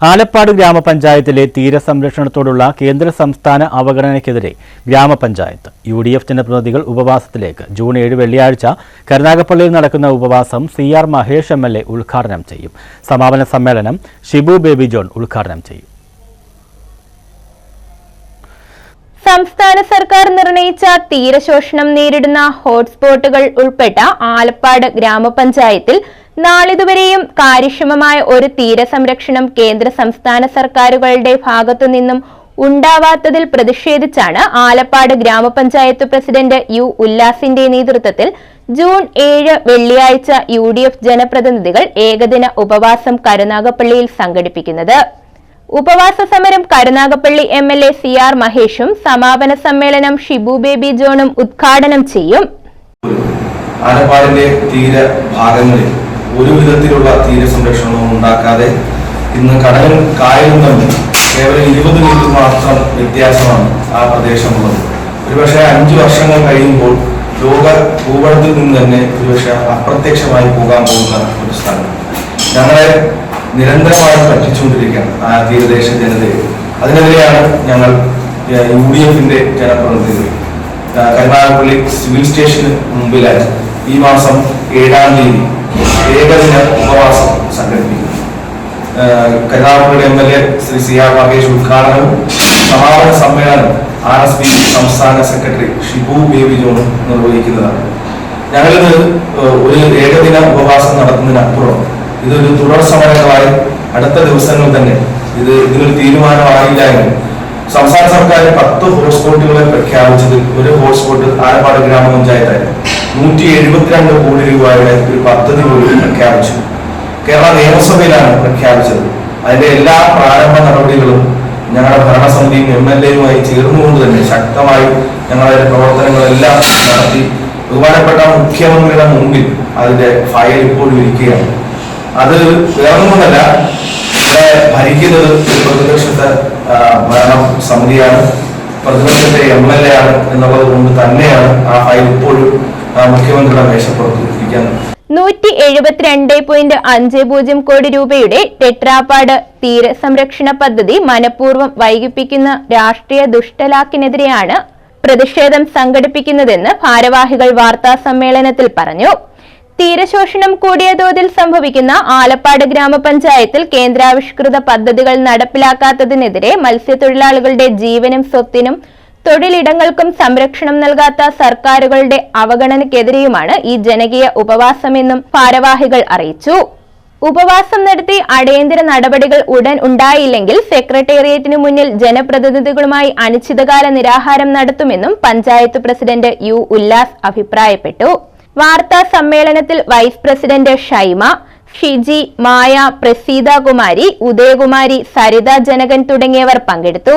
ആലപ്പാട് ഗ്രാമപഞ്ചായത്തിലെ തീരസംരക്ഷണത്തോടുള്ള കേന്ദ്ര സംസ്ഥാന അവഗണനയ്ക്കെതിരെ ഗ്രാമപഞ്ചായത്ത് യു ഡി എഫ് ജനപ്രതിനിധികൾ ഉപവാസത്തിലേക്ക് ജൂൺ ഏഴ് വെള്ളിയാഴ്ച കരുനാഗപ്പള്ളിയിൽ നടക്കുന്ന ഉപവാസം C R Mahesh M L A ഉദ്ഘാടനം ചെയ്യും. സമാപന സമ്മേളനം ഷിബു ബേബി ജോൺ ഉദ്ഘാടനം ചെയ്യും. സംസ്ഥാന സർക്കാർ നിർണയിച്ച തീരശോഷണം നേരിടുന്ന ഹോട്ട്സ്പോട്ടുകൾ ഉൾപ്പെട്ട ആലപ്പാട് ഗ്രാമപഞ്ചായത്തിൽ നാളിതുവരെയും കാര്യക്ഷമമായ ഒരു തീരസംരക്ഷണം കേന്ദ്ര സംസ്ഥാന സർക്കാരുകളുടെ ഭാഗത്തുനിന്നും ഉണ്ടാവാത്തതിൽ പ്രതിഷേധിച്ചാണ് ആലപ്പാട് ഗ്രാമപഞ്ചായത്ത് പ്രസിഡന്റ് യു ഉല്ലാസിന്റെ നേതൃത്വത്തിൽ ജൂൺ ഏഴ് വെള്ളിയാഴ്ച യു ഡി എഫ് ജനപ്രതിനിധികൾ ഏകദിന ഉപവാസം കരുനാഗപ്പള്ളിയിൽ സംഘടിപ്പിക്കുന്നത്. ഉപവാസ സമരം Karunagappally M L A C R മഹേഷും സമാപന സമ്മേളനം ഷിബു ബേബി ജോണും ഉദ്ഘാടനം ചെയ്യും. ആലപ്പാടിന്റെ തീര ഭാഗങ്ങളിൽ ഒരു വിധത്തിലുള്ള തീരസംരക്ഷണവും ഉണ്ടാക്കാതെ ഇന്ന് കടലും കായലും തമ്മിൽ കേവലം ഇരുപത് മീറ്റർ മാത്രം വ്യത്യാസമാണ് ആ പ്രദേശമുള്ളത്. ഒരുപക്ഷെ അഞ്ച് വർഷങ്ങൾ കഴിയുമ്പോൾ ലോക ഭൂപടത്തിൽ നിന്ന് തന്നെ ഒരുപക്ഷെ അപ്രത്യക്ഷമായി പോകാൻ പോകുന്ന ഒരു സ്ഥലം. ഞങ്ങളെ നിരന്തരമായി പറ്റിച്ചുകൊണ്ടിരിക്കുകയാണ് ആ തീരദേശ ജനതയെ. അതിനെതിരെയാണ് ഞങ്ങൾ യു ഡി എഫിന്റെ ജനപ്രതിനിധികൾ കരുനാഗപ്പള്ളി സിവിൽ സ്റ്റേഷന് മുമ്പിലായി ഈ മാസം ഏഴാം തീയതി ഏകദിന ഉപവാസം സംഘടിപ്പിക്കുന്നു. Karunakulam M L A Shri C R Mahesh ഉദ്ഘാടനവും സമാപന സമ്മേളനം ആർ എസ് പി സംസ്ഥാന സെക്രട്ടറി ഷിബു ബേബി ജോണും നിർവഹിക്കുന്നതാണ്. ഞങ്ങളിത് ഒരു ഏകദിന ഉപവാസം നടത്തുന്നതിനപ്പുറം ഇതൊരു തുടർ സമരങ്ങളായി അടുത്ത ദിവസങ്ങൾ തന്നെ ഇത് ഇതിനൊരു തീരുമാനമായില്ല എങ്കിൽ സംസ്ഥാന സർക്കാർ പത്ത് ഹോട്ട്സ്പോട്ടുകളെ പ്രഖ്യാപിച്ചത് ഒരു ഹോട്ട്സ്പോട്ട് ആലപ്പാട് ഗ്രാമപഞ്ചായത്തായിരുന്നു. നൂറ്റി എഴുപത്തിരണ്ട് കോടി രൂപയുടെ ഒരു പദ്ധതി പോലും പ്രഖ്യാപിച്ചു. കേരള നിയമസഭയിലാണ് പ്രഖ്യാപിച്ചത്. അതിന്റെ എല്ലാ പ്രാരംഭ നടപടികളും ഞങ്ങളുടെ ഭരണസമിതിയും എം എൽ എയുമായി ചേർന്നുകൊണ്ട് തന്നെ ശക്തമായി ഞങ്ങളുടെ പ്രവർത്തനങ്ങളെല്ലാം നടത്തി. ബഹുമാനപ്പെട്ട മുഖ്യമന്ത്രിയുടെ മുമ്പിൽ അതിന്റെ ഫയൽ ഇപ്പോഴും ഇരിക്കുകയാണ്. അത് വേറൊന്നുമല്ല ഇവിടെ ഭരിക്കുന്നത് പ്രതിപക്ഷത്തെ ഭരണ സമിതിയാണ്. പ്രതിപക്ഷത്തെ എം എൽ എ ആണ് എന്നുള്ളത് കൊണ്ട് തന്നെയാണ് ആ ഫയൽ ഇപ്പോഴും മുഖ്യമന്ത്രിയുടെ മേശപ്പുറത്ത് ഇരിക്കാൻ നൂറ്റി എഴുപത്തിരണ്ട് പോയിന്റ് അഞ്ച് പൂജ്യം കോടി രൂപയുടെ ടെട്രാപാഡ് തീരസംരക്ഷണ പദ്ധതി മനഃപൂർവം വൈകിപ്പിക്കുന്ന രാഷ്ട്രീയ ദുഷ്ടലാക്കിനെതിരെയാണ് പ്രതിഷേധം സംഘടിപ്പിക്കുന്നതെന്ന് ഭാരവാഹികൾ വാർത്താ സമ്മേളനത്തിൽ പറഞ്ഞു. തീരശോഷണം കൂടിയ തോതിൽ സംഭവിക്കുന്ന ആലപ്പാട് ഗ്രാമപഞ്ചായത്തിൽ കേന്ദ്രാവിഷ്കൃത പദ്ധതികൾ നടപ്പിലാക്കാത്തതിനെതിരെ മത്സ്യത്തൊഴിലാളികളുടെ ജീവനും സ്വത്തിനും തൊഴിലിടങ്ങൾക്കും സംരക്ഷണം നൽകാത്ത സർക്കാരുകളുടെ അവഗണനയ്ക്കെതിരെയുമാണ് ഈ ജനകീയ ഉപവാസമെന്നും ഭാരവാഹികൾ അറിയിച്ചു. ഉപവാസം നടത്തി അടിയന്തര നടപടികൾ ഉടൻ ഉണ്ടായില്ലെങ്കിൽ സെക്രട്ടേറിയറ്റിനു മുന്നിൽ ജനപ്രതിനിധികളുമായി അനിശ്ചിതകാല നിരാഹാരം നടത്തുമെന്നും പഞ്ചായത്ത് പ്രസിഡന്റ് യു ഉല്ലാസ് അഭിപ്രായപ്പെട്ടു. വാർത്താ സമ്മേളനത്തിൽ വൈസ് പ്രസിഡന്റ് ഷൈമ ഷിജി മായ പ്രസീത കുമാരി ഉദയകുമാരി സരിത ജനകൻ തുടങ്ങിയവർ പങ്കെടുത്തു.